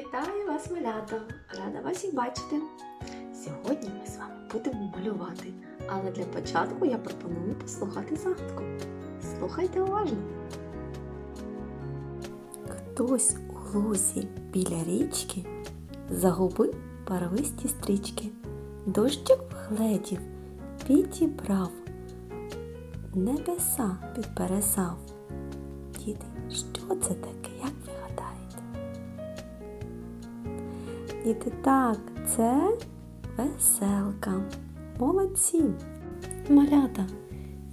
Вітаю вас, малята! Рада вас і бачити! Сьогодні ми з вами будемо малювати, але для початку я пропоную послухати загадку. Слухайте уважно. Хтось у лузі біля річки загубив барвисті стрічки. Дощик вгледів, підібрав, небеса підперезав. Діти, що це таке, як Діти, так, це веселка. Молодці. Малята.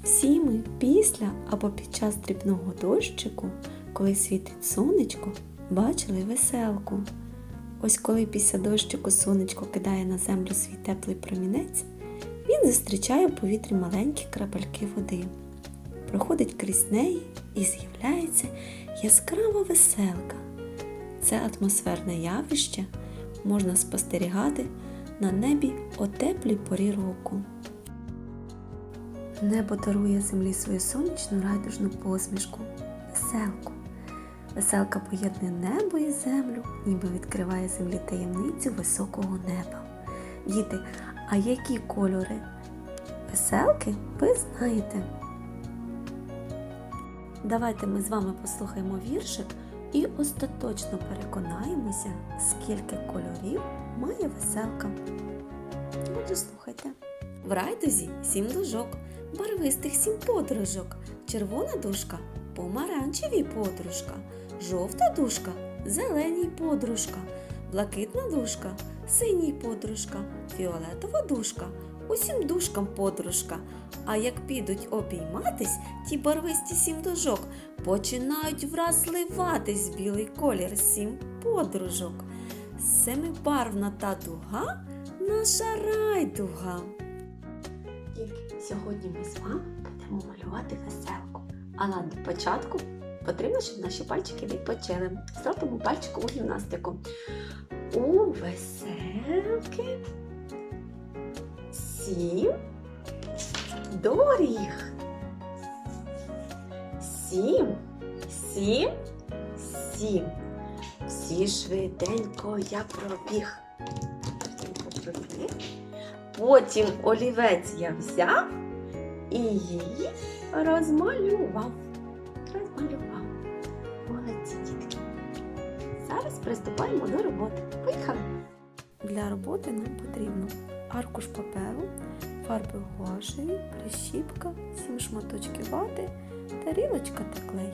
Всі ми після або під час дрібного дощику, коли світить сонечко, бачили веселку. Ось коли після дощику сонечко кидає на землю свій теплий промінець, він зустрічає в повітрі маленькі крапельки води. Проходить крізь неї і з'являється яскрава веселка. Це атмосферне явище можна спостерігати на небі о теплій порі року. Небо дарує землі свою сонячну райдужну посмішку, веселку. Веселка поєднує небо і землю, ніби відкриває землі таємницю високого неба. Діти, а які кольори веселки ви знаєте? Давайте ми з вами послухаємо віршик і остаточно переконаємося, скільки кольорів має веселка. Отже, слухайте. В райдузі сім дужок, барвистих сім подружок, червона дужка помаранчевій подружка, жовта дужка зеленій подружка, блакитна дужка синій подружка, фіолетова дужка усім дужкам подружка. А як підуть обійматись, ті барвисті сім дужок починають враз зливатись білий колір сім подружок. Семибарвна та дуга наша райдуга. Сьогодні ми з вами будемо малювати веселку. Але для початку потрібно, щоб наші пальчики відпочили. Зробимо пальчикову гімнастику. У веселки сім доріг. Сім, сім, сім. Всі швиденько я пробіг. Швиденько пробіг. Потім олівець я взяв і її розмалював. Розмалював. Молодці дітки. Зараз приступаємо до роботи. Поїхали! Для роботи нам потрібно аркуш паперу, фарби гуашею, прищіпка, сім шматочків вати, тарілочка та клей.